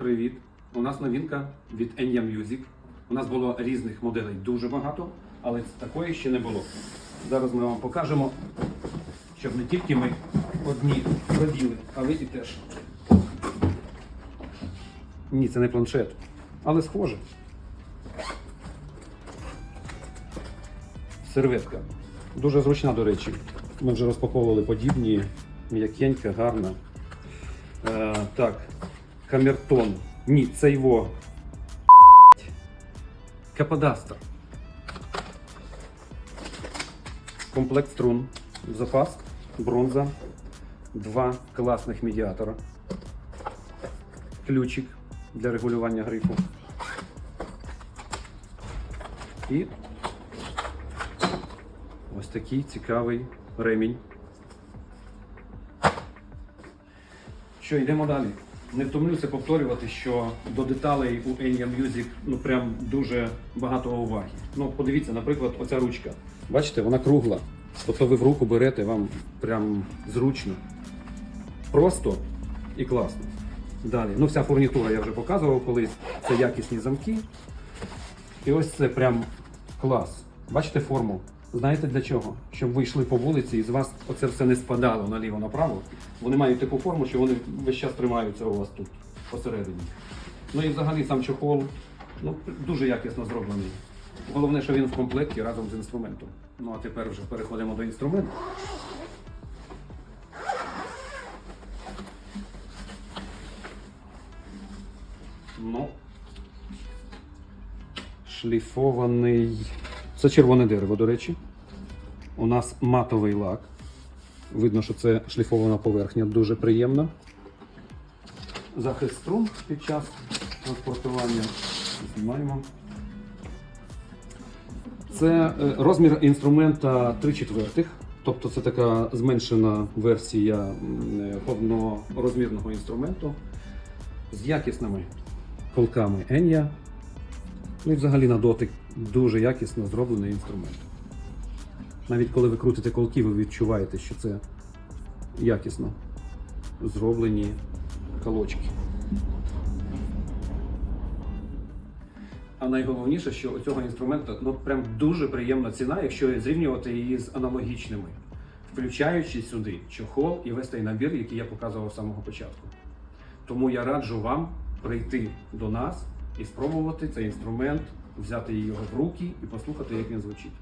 Привіт! У нас новинка від Enya Music. У нас було різних моделей дуже багато, але такої ще не було. Зараз ми вам покажемо, щоб не тільки ми одні раділи, а ви і теж. Ні, це не планшет, але схоже. Серветка. Дуже зручна, до речі. Ми вже розпаковували подібні, м'якенька, гарна. Е, так, камертон. Ні, це його. Каподастер. Комплект струн. Запас, бронза, два класних медіатора. Ключик для регулювання грифу. І ось такий цікавий ремінь. Що, йдемо далі. Не втомлюся повторювати, що до деталей у Enya Music ну прям дуже багато уваги. Ну, подивіться, наприклад, оця ручка. Бачите, вона кругла. Тобто ви в руку берете, вам прям зручно. Просто і класно. Далі. Ну, вся фурнітура я вже показував колись. Це якісні замки. І ось це прям клас. Бачите форму? Знаєте для чого? Щоб ви йшли по вулиці і з вас оце все не спадало наліво-направо. Вони мають таку форму, що вони весь час тримаються у вас тут посередині. Ну і взагалі сам чохол ну, дуже якісно зроблений. Головне, що він в комплекті разом з інструментом. Ну а тепер вже переходимо до інструменту. Ну, шліфований. Це червоне дерево, до речі. У нас матовий лак. Видно, що це шліфована поверхня, дуже приємна. Захист струн під час транспортування. Знімаємо. Це е, розмір інструмента 3 четвертих. Тобто це така зменшена версія е, повнорозмірного інструменту з якісними колками Enya. Ну і взагалі на дотик дуже якісно зроблений інструмент. Навіть коли ви крутите колки, ви відчуваєте, що це якісно зроблені колочки. А найголовніше, що у цього інструменту ну, прям дуже приємна ціна, якщо зрівнювати її з аналогічними, включаючи сюди чохол і весь той набір, який я показував з самого початку. Тому я раджу вам прийти до нас і спробувати цей інструмент, взяти його в руки і послухати, як він звучить.